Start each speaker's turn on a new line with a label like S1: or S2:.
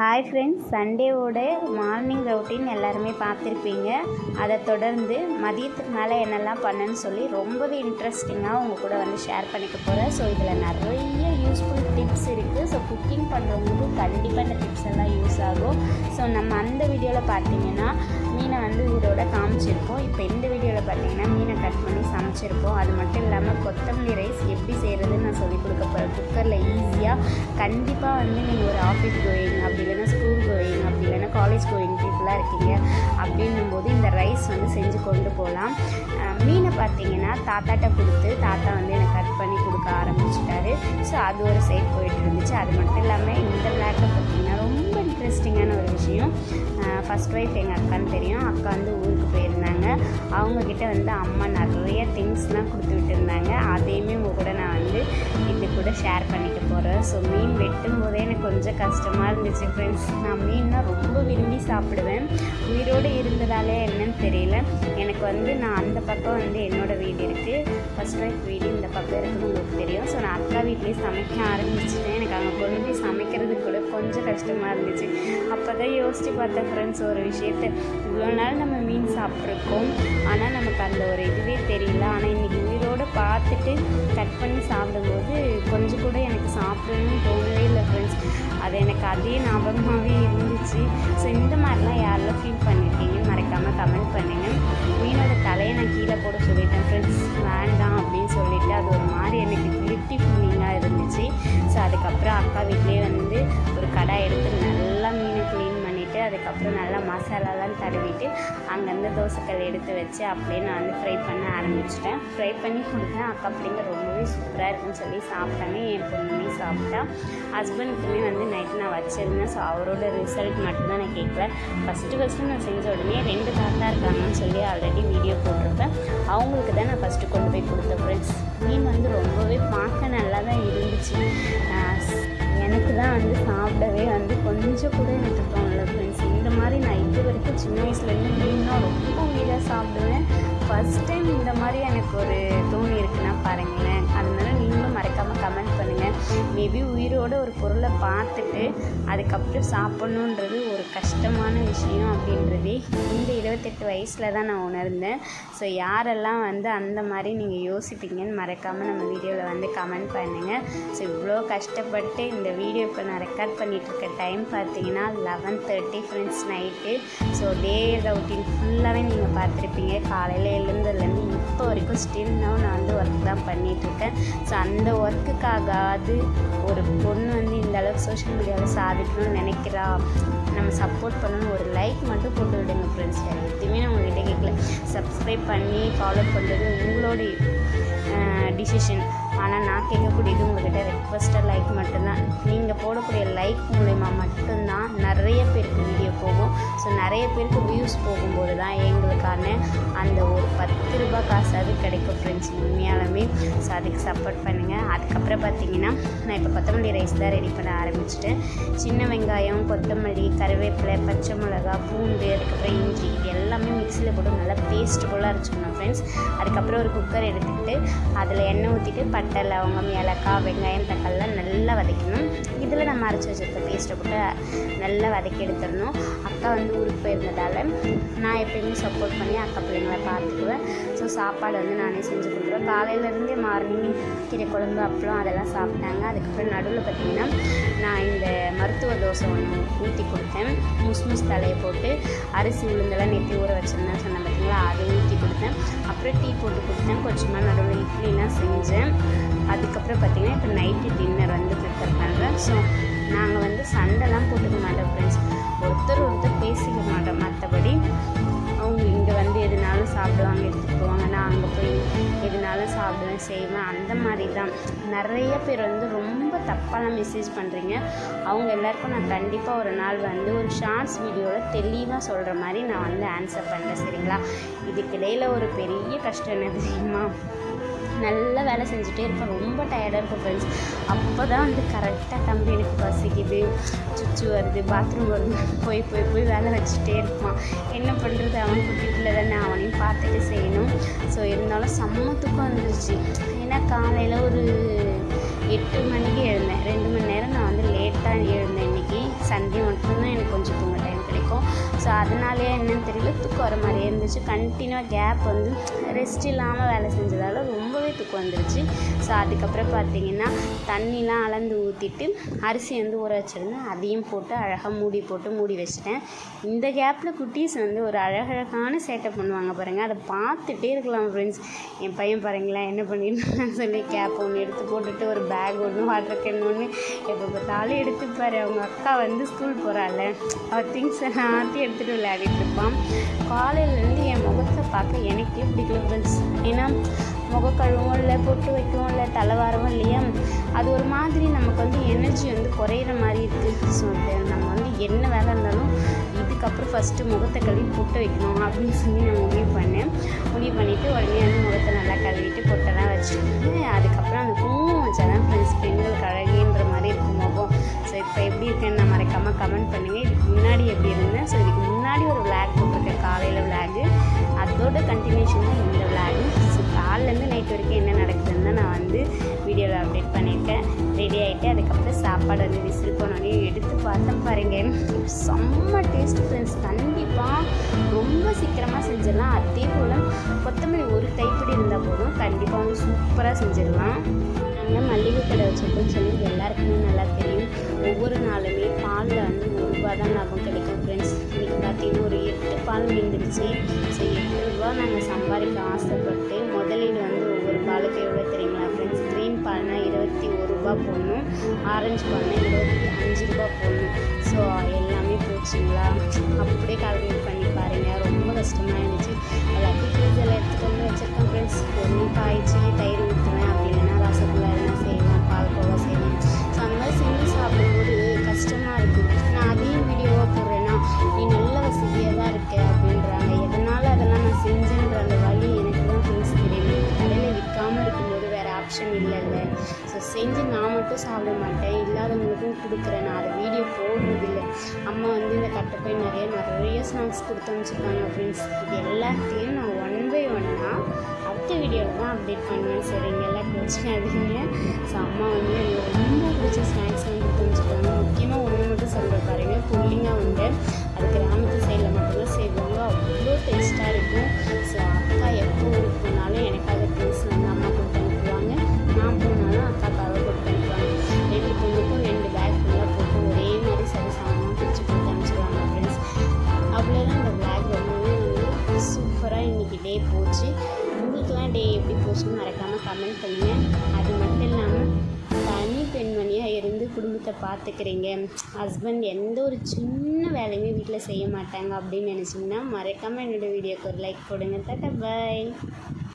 S1: Hi friends சண்டேவோட morning routine எல்லாருமே பார்த்துருப்பீங்க. அதை தொடர்ந்து மதியத்துக்கு மேலே என்னெல்லாம் பண்ணேன்னு சொல்லி ரொம்பவே இன்ட்ரெஸ்டிங்காக உங்கள் கூட வந்து ஷேர் பண்ணிக்க போகிறேன் ஸோ இதில் நிறைய யூஸ்ஃபுல் டிப்ஸ் இருக்குது ஸோ குக்கிங் பண்ணுறவங்களுக்கு கண்டிப்பாக இந்த டிப்ஸ் எல்லாம் யூஸ் ஆகும். ஸோ நம்ம அந்த வீடியோவில் பார்த்தீங்கன்னா மீனை வந்து இதோட காமிச்சிருப்போம். இப்போ இந்த வீடியோவில் பார்த்தீங்கன்னா மீனை கட் பண்ணி சமைச்சிருப்போம். அது மட்டும் இல்லாமல் கொத்தமல்லி ரைஸ் எப்படி செய்கிறதுன்னு நான் சொல்லிக் கொடுக்க போகிறேன் குக்கரில் ஈஸியாக கண்டிப்பாக வந்து நீங்கள் ஒரு ஆஃபீஸ் கோயிங் அப்படி இல்லைன்னா ஸ்கூல் கோயிங் அப்படி இல்லைன்னா காலேஜ் கோயிங் பீப்புளாக இருக்கீங்க. அப்படின்னும் போது இந்த ரைஸ் வந்து செஞ்சு கொண்டு போகலாம். மீனை பார்த்தீங்கன்னா தாத்தாட்ட கொடுத்து தாத்தா வந்து எனக்கு கட் பண்ணி கொடுக்க ஆரம்பிச்சிட்டாரு. ஸோ அது ஒரு சைட் போயிட்டு இருந்துச்சு. அது மட்டும் இல்லாமல் இந்த விளையாட்டில் பார்த்தீங்கன்னா ரொம்ப விஷயம் ஃபஸ்ட் ஒய்ஃப் எங்கள் அக்கான்னு தெரியும். அக்கா வந்து ஊருக்கு போயிருந்தாங்க. அவங்கக்கிட்ட வந்து அம்மா நிறைய திங்ஸ்லாம் கொடுத்து விட்டுருந்தாங்க. அதையுமே உங்கள் கூட நான் வந்து இது கூட ஷேர் பண்ணிக்க போகிறேன் ஸோ மீன் வெட்டும் போதே எனக்கு கொஞ்சம் கஷ்டமாக இருந்துச்சு ஃப்ரெண்ட்ஸ் நான் மீன்லாம் ரொம்ப விரும்பி சாப்பிடுவேன். உயிரோடு இருந்ததாலே என்னன்னு தெரியல. எனக்கு வந்து நான் அந்த பக்கம் வந்து என்னோட வீடு இருக்குது ஃபஸ்ட் ஒய்ஃப் வீடு இந்த பக்கம் இருக்குன்னு உங்களுக்கு தெரியும். ஸோ நான் அக்கா வீட்லேயே சமைக்க ஆரம்பிச்சிட்டேன். எனக்கு அங்கே கொண்டு போய் சமைக்கிறது கூட கொஞ்சம் கஷ்டமாக இருந்துச்சு. அப்போ அதை யோசித்து பார்த்த ஃப்ரெண்ட்ஸ் ஒரு விஷயத்த இவ்வளோ நாள் நம்ம மீன் சாப்பிட்ருக்கோம். ஆனால் நமக்கு அந்த ஒரு இதுவே தெரியல. ஆனால் இன்றைக்கி உயிரோடு பார்த்துட்டு கட் பண்ணி சாப்பிடும்போது கொஞ்சம் கூட எனக்கு சாப்பிடணும்னு தோணவே இல்லை ஃப்ரெண்ட்ஸ் அது எனக்கு அதே ஞாபகமாகவே இருந்துச்சு. அதுக்கப்புறம் நல்லா மசாலாலாம் தடவிட்டு அங்கேருந்து தோசைக்கல் எடுத்து வச்சு அப்படியே நான் வந்து ஃப்ரை பண்ண ஆரம்பிச்சிட்டேன். ஃப்ரை பண்ணி கொடுத்தேன். அக்கா பிள்ளைங்க ரொம்பவே சூப்பராக இருக்குன்னு சொல்லி சாப்பிட்டாங்க. என் பொண்ணுமே சாப்பிட்டா. ஹஸ்பண்டுக்குமே வந்து நைட்டு நான் வச்சுருந்தேன். ஸோ அவரோட ரிசல்ட் மட்டும்தான் நான் கேட்கல. ஃபஸ்ட்டு ஃபஸ்ட்டு நான் செஞ்ச உடனே ரெண்டு தாத்தா இருக்காங்கன்னு சொல்லி ஆல்ரெடி வீடியோ போட்டிருப்பேன். அவங்களுக்கு தான் நான் ஃபஸ்ட்டு கொண்டு போய் கொடுத்தேன் ஃப்ரெண்ட்ஸ் மீன் வந்து ரொம்பவே பார்க்க நல்லா தான் இருந்துச்சு எனக்கு தான் வந்து சாப்பிடவே வந்து கொஞ்சம் கூட எனக்கு தோணலை ஃப்ரெண்ட்ஸ் இந்த மாதிரி நான் இது வரைக்கும் சின்ன வயசுலேருந்து மீன்னா ரொம்ப உயிராக சாப்பிடுவேன். ஃபஸ்ட் டைம் இந்த மாதிரி எனக்கு ஒரு தோணி இருக்குன்னா பாருங்களேன். அதனால நீங்களும் மறக்காமல் கமெண்ட் பண்ணுங்கள் மேபி உயிரோட ஒரு பொருளை பார்த்துட்டு அதுக்கப்புறம் சாப்பிட்ணுன்றது ஒரு கஷ்டமான விஷயம் அப்படின்றதே இந்த இருபத்தெட்டு வயசில் தான் நான் உணர்ந்தேன். ஸோ யாரெல்லாம் வந்து அந்த மாதிரி நீங்கள் யோசிப்பீங்கன்னு மறக்காமல் நம்ம வீடியோவில் வந்து கமெண்ட் பண்ணுங்கள் ஸோ இவ்வளோ கஷ்டப்பட்டு இந்த வீடியோ இப்போ நான் ரெக்கார்ட் பண்ணிகிட்ருக்க டைம் பார்த்தீங்கன்னா eleven thirty friends night so day routine ஃபுல்லாகவே நீங்கள் பார்த்துருப்பீங்க. காலையில் எழுந்ததுலேருந்து இப்போ வரைக்கும் ஸ்டில் நான் வந்து ஒர்க் தான் பண்ணிகிட்ருக்கேன் ஸோ அந்த ஒர்க்குக்காகாது ஒரு பொண்ணு வந்து இந்த அளவுக்கு சோஷியல் மீடியாவில் சாதிக்கணும்னு நினைக்கிறா? நம்ம சப்போர்ட் பண்ணணும் ஒரு லைக் மட்டும் போட்டு விடுங்க ஃப்ரெண்ட்ஸ் வேறு எதுவுமே நான் உங்ககிட்ட கேட்கல சப்ஸ்கிரைப் பண்ணி ஃபாலோ பண்ணுறது உங்களோட டிசிஷன் ஆனால் நான் கேட்கக்கூடியது உங்கள்கிட்ட ரெக்வஸ்ட்டாக லைக் மட்டும்தான். நீங்கள் போடக்கூடிய லைக் மூலயமா மட்டும்தான் நிறைய பேருக்கு வீடியோ போகும். ஸோ நிறைய பேருக்கு வியூஸ் போகும்போது தான் எங்களுக்கான அந்த ஒரு பத்து ரூபாய் காசாவது கிடைக்கும் ஃப்ரெண்ட்ஸ் உண்மையாலுமே. ஸோ அதுக்கு சப்போர்ட் பண்ணுங்கள் அதுக்கப்புறம் பார்த்தீங்கன்னா நான் இப்போ கொத்தமல்லி ரைஸ் தான் ரெடி பண்ண ஆரம்பிச்சிட்டேன். சின்ன வெங்காயம் கொத்தமல்லி கருவேப்பிலை பச்சை மிளகா பூண்டு அதுக்கப்புறம் இஞ்சி மிக்சியில் போட்டு நல்லா பேஸ்ட் போல் அரைச்சிக்கணும் ஃப்ரெண்ட்ஸ் அதுக்கப்புறம் ஒரு குக்கர் எடுத்துக்கிட்டு அதில் எண்ணெய் ஊற்றிட்டு பட்டை லவங்கம் ஏலக்காய் வெங்காயம் தக்காளிலாம் நல்லா வதக்கணும். இதில் நம்ம அரைச்சி வச்சுருக்க பேஸ்ட்டை போட்டு நல்லா வதக்கி எடுத்துடணும். அக்கா வந்து ஊருக்கு போயிருந்ததால் நான் எப்பயுமே சப்போர்ட் பண்ணி அக்கா பிள்ளைங்களை பார்த்துக்குவேன். ஸோ சாப்பாடு வந்து நானே செஞ்சு கொடுத்துருவேன். காலையிலேருந்தே மார்னிங் கீரை குழம்பு அப்பளம் அதெல்லாம் சாப்பிட்டாங்க. அதுக்கப்புறம் நடுவில் பார்த்திங்கன்னா நான் இந்த மருத்துவ தோசை ஒன்று ஊற்றி கொடுத்தேன். முஸ்முஸ் தலையை போட்டு அரிசி உளுந்தெல்லாம் நேற்று ஊற வச்சுருந்தேன் சொன்னேன் பார்த்தீங்களா? அதை ஊற்றி கொடுத்தேன். அப்புறம் டீ போட்டு கொடுத்தேன். கொஞ்சமாக நடுவில் இட்லிலாம் செஞ்சேன். அதுக்கப்புறம் பார்த்திங்கன்னா இப்போ நைட்டு டின்னர் வந்து ப்ரிப்பேர் பண்ணுறேன் ஸோ நாங்கள் வந்து சண்டைலாம் போட்டுக்க மாட்டோம் ஃப்ரெண்ட்ஸ் ஒருத்தர் ஒருத்தர் பேசிக்க மாட்டோம். மற்றபடி அவங்க இங்கே வந்து எதுனாலும் சாப்பிடுவாங்க எடுத்துகிட்டு போவாங்க. நான் அங்கே போய் எதுனாலும் சாப்பிடுவேன் செய்வேன். அந்த மாதிரி தான் நிறைய பேர் வந்து ரொம்ப தப்பான மெசேஜ் பண்ணுறீங்க அவங்க எல்லாருக்கும் நான் கண்டிப்பாக ஒரு நாள் வந்து ஒரு ஷார்ட்ஸ் வீடியோவில் தெளிவாக சொல்கிற மாதிரி நான் வந்து ஆன்சர் பண்ணுறேன் சரிங்களா? இதுக்கிடையில் ஒரு பெரிய கஷ்டம் என்ன தெரியுமா? நல்லா வேலை செஞ்சுட்டே இருப்பேன். ரொம்ப டயர்டாக இருக்கும் ஃப்ரெண்ட்ஸ் அப்போ தான் வந்து கரெக்டாக தம்பி எனக்கு பசிக்குது சுச்சு வருது பாத்ரூம் வருது. போய் போய் போய் வேலை வச்சுட்டே இருப்பான். என்ன பண்ணுறது அவன் குட்டி பிள்ளை தானே அவனையும் பார்த்துட்டு செய்யணும். ஸோ இருந்தாலும் செம்ம தூக்கம் வந்துருச்சு. ஏன்னா காலையில் ஒரு எட்டு மணிக்கு எழுந்தேன். ரெண்டு மணி நேரம் நான் வந்து லேட்டாக எழுந்தேன் இன்றைக்கி சண்டே ஸோ அதனாலேயே என்னன்னு தெரியல தூக்கம் வர மாதிரியே இருந்துச்சு. கண்டினியூவாக கேப் வந்து ரெஸ்ட் இல்லாமல் வேலை செஞ்சதால் ரொம்பவே தூக்கம் வந்துருச்சு. ஸோ அதுக்கப்புறம் பார்த்தீங்கன்னா தண்ணிலாம் அளந்து ஊற்றிட்டு அரிசி வந்து ஊற வச்சுருந்தேன். அதையும் போட்டு அழகாக மூடி போட்டு மூடி வச்சுட்டேன். இந்த கேப்பில் குட்டீஸ் வந்து ஒரு அழகழகான சேட்டை பண்ணுவாங்க பாருங்கள் அதை பார்த்துட்டே இருக்கலாம் ஃப்ரெண்ட்ஸ் என் பையன் பாருங்களேன் என்ன பண்ணிருந்தான்னு சொல்லி கேப் ஒன்று எடுத்து போட்டுட்டு ஒரு பேக் ஒன்று வாட்டர் கேன் ஒன்று எப்போ பார்த்தாலும் எடுத்துப்பாரு. அவங்க அக்கா வந்து ஸ்கூல் போகிறாள் அவள் திங்ஸ் எல்லாத்தையும் எடுத்துகிட்டு விளையாடிட்டு இருப்பான் காலையிலேருந்து என் முகத்தை பார்க்க எனக்கே பிடிக்கல ஃப்ரெண்ட்ஸ் ஏன்னா முக கழுவும் இல்லை பொட்டு வைக்கவும் இல்லை தலைவாரவும் இல்லையா அது ஒரு மாதிரி நமக்கு வந்து எனர்ஜி வந்து குறையிற மாதிரி இருக்குது ஸோ நம்ம வந்து என்ன வேலை இருந்தாலும் இதுக்கப்புறம் ஃபஸ்ட்டு முகத்தை கழுவி பொட்டு வைக்கணும் அப்படின்னு சொல்லி நான் முடிவு பண்ணேன் முடிவு பண்ணிவிட்டு உடனே வந்து முகத்தை நல்லா கழுவிட்டு பொட்டெல்லாம் வச்சுட்டு அதுக்கப்புறம் அந்த குங்குமம் வச்சாதான் ஃப்ரெண்ட்ஸ் பெண்களுக்கு அழகேன்ற மாதிரி இருக்கும் முகம் ஸோ இப்போ எப்படி இருக்குன்னு நான் மறக்காமல் கமெண்ட் பண்ணுங்கள் முன்னாடி எப்படி இருந்தேன்? ஸோ இதுக்கு முன்னாடி ஒரு விளாக் போட்டிருக்கேன். காலையில் விளாகு அதோட கண்டினியூஷன் தான் இந்த விளாகு ஸோ காலிலேருந்து நைட் வரைக்கும் என்ன நடக்குதுன்னு தான் நான் வந்து வீடியோவில் அப்டேட் பண்ணியிருக்கேன். ரெடி ஆகிட்டு அதுக்கப்புறம் சாப்பாடு வந்து விசில் பண்ணோடனே எடுத்து பார்த்தேன் பாருங்க. செம்ம டேஸ்ட் ஃப்ரெண்ட்ஸ் கண்டிப்பாக ரொம்ப சீக்கிரமாக செஞ்சிடலாம். அதே போல் கொத்தமல்லி ஒரு கைப்பிடி இருந்தால் போதும். கண்டிப்பாக வந்து சூப்பராக செஞ்சிடலாம். நாங்கள் மல்லிகை கடை வச்சுருக்கோம்னு சொல்லி எல்லாருக்குமே நல்லா தெரியும். ஒவ்வொரு நாளுமே பாலில் வந்து ஒரு ரூபா தான் லாபம் கிடைக்கும் ஃப்ரெண்ட்ஸ் இன்றைக்கி பார்த்தீங்கன்னா ஒரு எட்டு பால் மீந்துருச்சு ஸோ எட்டு ரூபா நாங்கள் சம்பாதிக்க ஆசைப்பட்டு முதலீடு வந்து ஒவ்வொரு பாலுக்கு எவ்வளோ தெரியுங்களா ஃப்ரெண்ட்ஸ் க்ரீன் பால்னால் இருபத்தி ஒரு ரூபா போடணும். ஆரஞ்சு பால்னால் இருபத்தி அஞ்சு ரூபா போடணும். ஸோ எல்லாமே போச்சுங்களா? அப்படியே கால்குலேட் பண்ணி பாருங்கள் ரொம்ப கஷ்டமாக இருந்துச்சு. எல்லாத்தையும் ஃப்ரீஸில் எடுத்துகிட்டு செஞ்சு நான் மட்டும் சாப்பிட மாட்டேன். இல்லாதவங்களுக்கும் கொடுக்குறேன். நான் அதை வீடியோ போடுறதில்லை. அம்மா வந்து இந்த கட்டப்பை நிறைய நிறைய ஸ்நாக்ஸ் கொடுத்து அனுப்பிச்சிருக்காங்க ஃப்ரெண்ட்ஸ் இது எல்லாத்தையும் நான் ஒன் பை ஒன்னாக அடுத்த வீடியோவில் தான் அப்டேட் பண்ணுவேன். சரிங்க எல்லாம் கோச்சிக்காதீங்க ஸோ அம்மா வந்து எனக்கு ரொம்ப பிடிச்ச ஸ்நாக்ஸ் வந்து கொடுத்து வச்சுருக்காங்க முக்கியமாக ஒன்று மட்டும் சொல்கிற பாருங்க. புள்ளிங்க வந்து அது கிராமத்து சைடில் மட்டும்தான் செய்வாங்க. அவ்வளோ டேஸ்ட்டாக இருக்கும். ஸோ உங்களுக்குலாம் எப்படி போச்சுன்னு மறக்காமல் கமெண்ட் பண்ணுங்கள் அது மட்டும் இல்லாமல் தனி பெண்மணியாக இருந்து குடும்பத்தை பார்த்துக்கிறீங்க ஹஸ்பண்ட் எந்த ஒரு சின்ன வேலையுமே வீட்டில் செய்ய மாட்டாங்க அப்படின்னு நினச்சிங்கன்னா மறக்காமல் என்னோடய வீடியோக்கு ஒரு லைக் போடுங்க. தட்டா பாய்